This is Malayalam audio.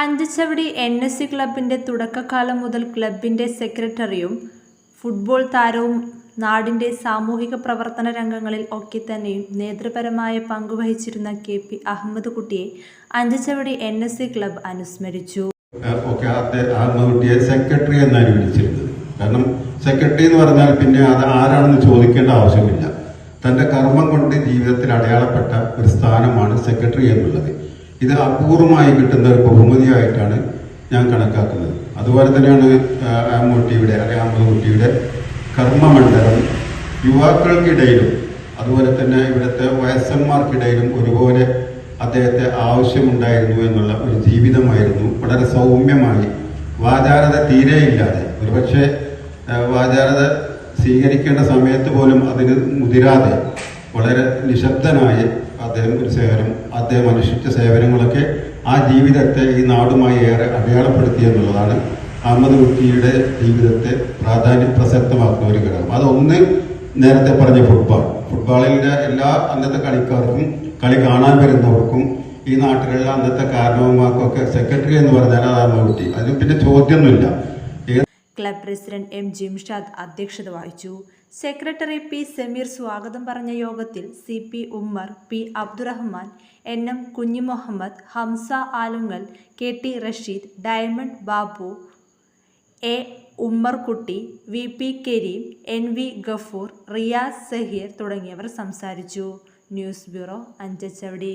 Anchachavadi N S C ക്ലബിന്റെ തുടക്കകാലം മുതൽ ക്ലബിന്റെ സെക്രട്ടറിയും ഫുട്ബോൾ താരവും നാടിന്റെ സാമൂഹിക പ്രവർത്തന രംഗങ്ങളിൽ ഒക്കെ തന്നെയും നേതൃപരമായ പങ്കുവഹിച്ചിരുന്ന കെ പി അഹമ്മദ് കുട്ടിയെ Anchachavadi N S C club അനുസ്മരിച്ചു. ആ സെക്രട്ടറി എന്നാണ് വിളിച്ചിരുന്നത്. കാരണം സെക്രട്ടറി എന്ന് പറഞ്ഞാൽ പിന്നെ അത് ആരാണെന്ന് ചോദിക്കേണ്ട ആവശ്യമില്ല. തന്റെ കർമ്മം കൊണ്ട് ജീവിതത്തിൽ അടയാളപ്പെട്ട ഒരു സ്ഥാനമാണ് സെക്രട്ടറി എന്നുള്ളത്. ഇത് അപൂർവമായി കിട്ടുന്ന ഒരു ബഹുമതിയായിട്ടാണ് ഞാൻ കണക്കാക്കുന്നത്. അതുപോലെ തന്നെയാണ് ആമ്മൂട്ടിയുടെ അല്ലെങ്കിൽ അമ്മൂട്ടിയുടെ കർമ്മമണ്ഡലം യുവാക്കൾക്കിടയിലും അതുപോലെ തന്നെ ഇവിടുത്തെ വയസ്സന്മാർക്കിടയിലും ഒരുപോലെ അദ്ദേഹത്തെ ആവശ്യമുണ്ടായിരുന്നു എന്നുള്ള ഒരു ജീവിതമായിരുന്നു. വളരെ സൗമ്യമായി. വാചാരത തീരെയില്ലാതെ. ഒരുപക്ഷെ വാചാരത സ്വീകരിക്കേണ്ട സമയത്ത് പോലും അതിന് മുതിരാതെ വളരെ നിശബ്ദനായി അദ്ദേഹം ഒരു സേവനം അദ്ദേഹം അനുഷ്ഠിച്ച സേവനങ്ങളൊക്കെ ആ ജീവിതത്തെ ഈ നാടുമായി ഏറെ അടയാളപ്പെടുത്തി എന്നുള്ളതാണ് അഹമ്മദ് കുട്ടിയുടെ ജീവിതത്തെ പ്രാധാന്യം പ്രസക്തമാക്കുന്ന ഒരു ഘടകം. അതൊന്ന് നേരത്തെ പറഞ്ഞ ഫുട്ബോൾ ഫുട്ബോളിന്റെ എല്ലാ അന്നത്തെ കളിക്കാർക്കും കളി കാണാൻ വരുന്നവർക്കും ഈ നാട്ടിലുള്ള അന്നത്തെ കാരണവന്മാർക്കൊക്കെ സെക്രട്ടറി എന്ന് പറഞ്ഞാൽ അത് അമ്മ കുട്ടി അതിന് പിന്നെ ചോദ്യമൊന്നുമില്ല. ക്ലബ് പ്രസിഡന്റ് എം ജിംഷാദ് അധ്യക്ഷത വഹിച്ചു. സെക്രട്ടറി പി സമീർ സ്വാഗതം പറഞ്ഞ യോഗത്തിൽ C P Ummer P Abdurahman N M Kunhimuhammad Hamza Alungal K T Rasheed diamond Babu A Ummerkutty V P Kareem N V Gafoor Riyas Saheer തുടങ്ങിയവർ സംസാരിച്ചു. News bureau Anchachavadi.